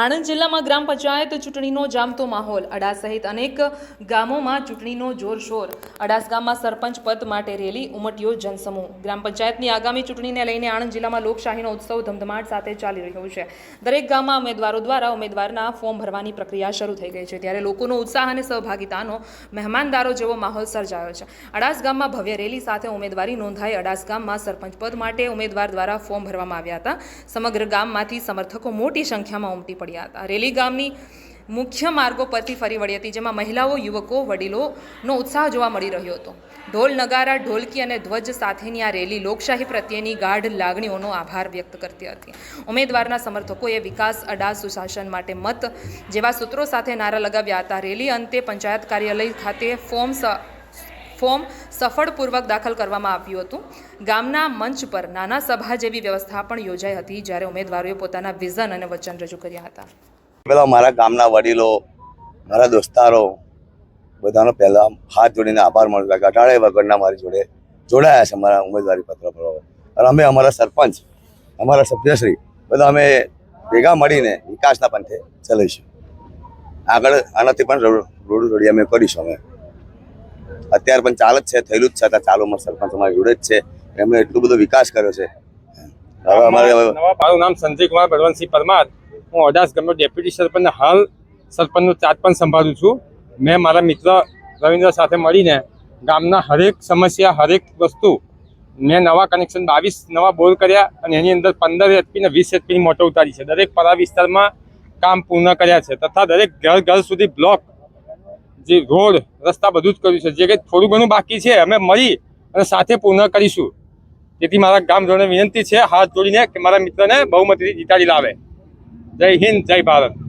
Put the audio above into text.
આણંદ જિલ્લામાં ગ્રામ પંચાયત ચૂંટણીનો જામતો માહોલ. અડાસ સહિત અનેક ગામોમાં ચૂંટણીનો જોરશોર. અડાસ ગામમાં સરપંચ પદ માટે રેલી ઉમટ્યો જનસમૂહ. ગ્રામ પંચાયતની આગામી ચૂંટણીને લઈને આણંદ જિલ્લામાં લોકશાહીનો ઉત્સવ ધમધમાટ સાથે ચાલી રહ્યો છે. દરેક ગામમાં ઉમેદવારો દ્વારા ઉમેદવારના ફોર્મ ભરવાની પ્રક્રિયા શરૂ થઈ ગઈ છે. ત્યારે લોકોનો ઉત્સાહ અને સહભાગિતાનો મહેમાનદારો જેવો માહોલ સર્જાયો છે. અડાસ ગામમાં ભવ્ય રેલી સાથે ઉમેદવારી નોંધાઈ અડાસ ગામમાં સરપંચ પદ માટે ઉમેદવાર દ્વારા ફોર્મ ભરવામાં આવ્યા હતા. સમગ્ર ગામમાંથી સમર્થકો મોટી સંખ્યામાં ઉમટી પડ્યા હતા. રેલી ગામની મુખ્ય માર્ગો પરથી ફરી વળી હતી, જેમાં મહિલાઓ, યુવકો, વડીલોનો ઉત્સાહ જોવા મળી રહ્યો હતો. ઢોલ નગારા, ઢોલકી અને ધ્વજ સાથેની આ રેલી લોકશાહી પ્રત્યેની ગાઢ લાગણીઓનો આભાર વ્યક્ત કરતી હતી. ઉમેદવારના સમર્થકોએ વિકાસ અડા સુશાસન માટે મત જેવા સૂત્રો સાથે નારા લગાવ્યા હતા. રેલી અંતે પંચાયત કાર્યાલય ખાતે ફોર્મ ફોર્મ સફળપૂર્વક દાખલ કરવામાં આવ્યું હતું. ગામના મંચ પર નાના સભા જેવી વ્યવસ્થા પણ યોજાઈ હતી, જ્યારે ઉમેદવારોએ પોતાના વિઝન અને વચન રજૂ કર્યા હતા. પહેલાં મારા ગામના વડીલો, મારા દોસ્તારો, બધાનો પહેલા હાથ જોડીને આભાર માનું ઘટાડે વગરના મારી જોડે જોડાયા છે અમારા ઉમેદવારી પત્ર ભરવા. અને અમે અમારા સરપંચ, અમારા સભ્યશ્રી, બધા અમે ભેગા મળીને વિકાસના પંથે ચલાવીશું. આગળ આનાથી પણ રોડ રોડી અમે કરીશું અમે. અત્યારે પણ ચાલ જ છે થયેલું જ છે અત્યારે ચાલુમાં સરપંચ અમારી જોડે જ છે. એમણે એટલો બધો વિકાસ કર્યો છે. હવે અમારે મારું નામ સંજય કુમાર ભગવાનસિંહ પરમાર. હું અડાસ ગામનો ડેપ્યુટી સરપંચ હાલ સરપંચનો ચાર્જ પણ સંભાળું છું. મેં મારા મિત્ર રવિન્દ્ર સાથે મળીને ગામના હરેક સમસ્યા હરેક વસ્તુ મેં નવા કનેક્શન બાવીસ નવા બોર કર્યા અને એની અંદર પંદર એચપી ને વીસ એચપીની મોટર ઉતારી છે. દરેક પરા વિસ્તારમાં કામ પૂર્ણ કર્યા છે તથા દરેક ઘર ઘર સુધી બ્લોક જે રોડ, રસ્તા બધું જ કર્યું છે. જે કંઈ થોડું ઘણું બાકી છે, અમે મળી અને સાથે પૂર્ણ કરીશું. તેથી મારા ગામજનોને વિનંતી છે, હાથ જોડીને કે મારા મિત્રને બહુમતીથી જીતાડી લાવે. જય હિન્દ, જય ભારત.